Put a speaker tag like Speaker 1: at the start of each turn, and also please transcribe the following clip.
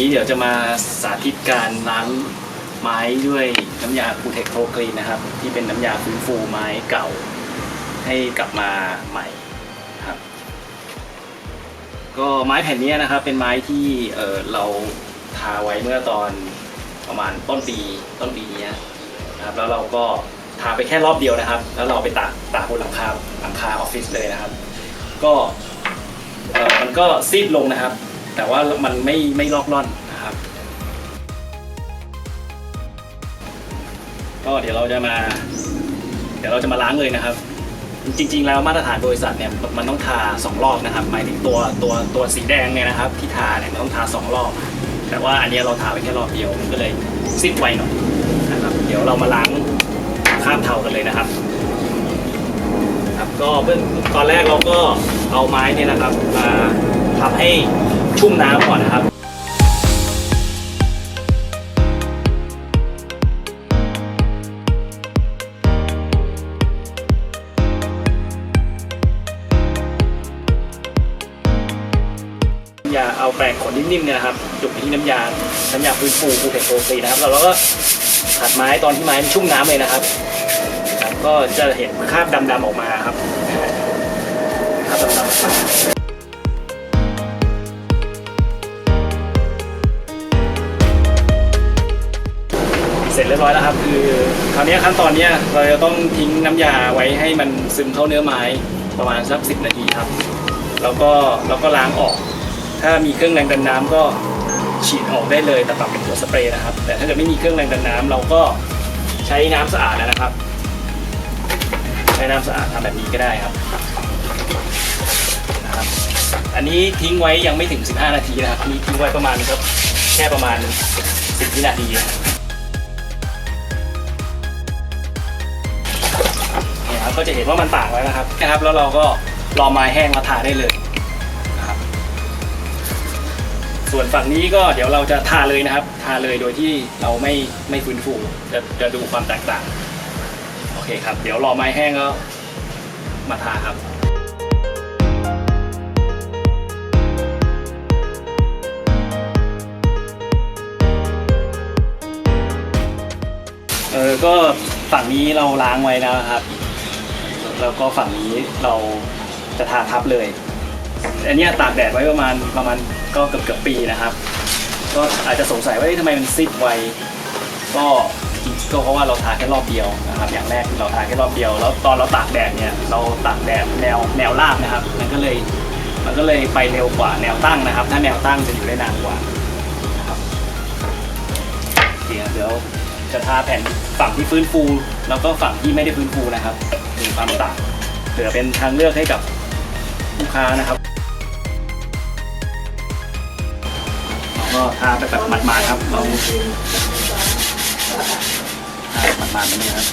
Speaker 1: นี้เดี๋ยวจะมาสาธิตการล้างไม้ด้วยน้ำยาคูเทคโ r กรีนนะครับ ที่เป็นน้ำยาฟื้นฟูไม้เก่า ให้กลับมาใหม่ครับ ก็ไม้แผ่นนี้นะครับ เป็นไม้ที่เเราทาไว้เมื่อตอนประมาณต้นปีต้นปีนี้นะครับ แล้วเราก็ทาไปแค่รอบเดียวนะครับ แล้วเราไปตากตากบนหลังคาหลังคาออฟฟิศเลยนะครับ ก็มันก็ซีดลงนะครับ แต่ว่ามันไม่ไม่ลอกล่อนนะครับ ก็เดี๋ยวเราจะมา เดี๋ยวเราจะมาล้างเลยนะครับ จริง ๆ แล้วมาตรฐานบริษัทเนี่ยมันต้องทาสองรอบนะครับ หมายถึงตัวตัวตัวสีแดงเนี่ยนะครับ ที่ทาเนี่ยมันต้องทาสองรอบ แต่ว่าอันนี้เราทาไปแค่รอบเดียวมันก็เลยซิดไวหน่อยนะครับ เดี๋ยวเรามาล้างข้ามเทากันเลยนะครับครับก็เบื้องตอนแรกเราก็เอาไม้เนี่ยนะครับมาทำให้ ชุ่มน้ำก่อนนะครับยาเอาแปรงขนนิ่มๆเนี่ยนะครับจุดไปที่น้ำยา น้ำยาฟื้นฟูฟูเทคโปรซีนะครับ แล้วเราก็ขัดไม้ตอนที่ไม้มันชุ่มน้ำเลยนะครับครับ ก็จะเห็นคราบดำๆออกมาครับคราบดำๆ เรียบร้อยแล้วครับคือคราวนี้ขั้นตอนเนี้ยเราจะต้องทิ้งน้ำยาไว้ให้มันซึมเข้าเนื้อไม้ประมาณสักสินาทีครับ แล้วก็แล้วก็ล้างออก ถ้ามีเครื่องแรงดันน้ำก็ฉีดออกได้เลยแต่ปรับเป็นหัวสเปรย์นะครับ แต่ถ้าเกิดไม่มีเครื่องแรงดันน้ำเราก็ใช้น้ำสะอาดนะครับ ใช้น้ำสะอาดทำแบบนี้ก็ได้ครับนะครับ อันนี้ทิ้งไว้ยังไม่ถึง 15 นาทีนะครับนี้ทิ้งไว้ประมาณก็แค่ประมาณ 10 วินาที ก็จะเห็นว่ามันต่างแล้วนะครับนะครับ แล้วเราก็รอไม้แห้งมาทาได้เลยนะครับ ส่วนฝั่งนี้ก็เดี๋ยวเราจะทาเลยนะครับ ทาเลยโดยที่เราไม่ไม่ฟื้นฟูจะจะดูความแตกต่างโอเคครับ เดี๋ยวรอไม้แห้งก็มาทาครับเออก็ฝั่งนี้เราล้างไว้แล้วนะครับ แล้วก็ฝั่งนี้เราจะทาทับเลย อันนี้ตากแดดไว้ประมาณประมาณก็เกือบเกือบปีนะครับ ก็อาจจะสงสัยว่าเอ๊ะทำไมมันซิดไวก็ก็เพราะว่าเราทาแค่รอบเดียวนะครับ อย่างแรกเราทาแค่รอบเดียว แล้วตอนเราตากแดดเนี่ยเราตากแดดแนวแนวราบนะครับ มันก็เลยมันก็เลยไปเร็วกว่าแนวตั้งนะครับ ถ้าแนวตั้งจะอยู่ได้นานกว่านะครับเดี๋ยวจะทาแผ่นฝั่งที่ฟื้นฟู แล้วก็ฝั่งที่ไม่ได้ฟื้นฟูนะครับ มีความต่างเผื่อเป็นทางเลือกให้กับลูกค้านะครับเราก็ทาไปแบบหมาดๆครับเราอ่ามัดๆแบบนี้ครับ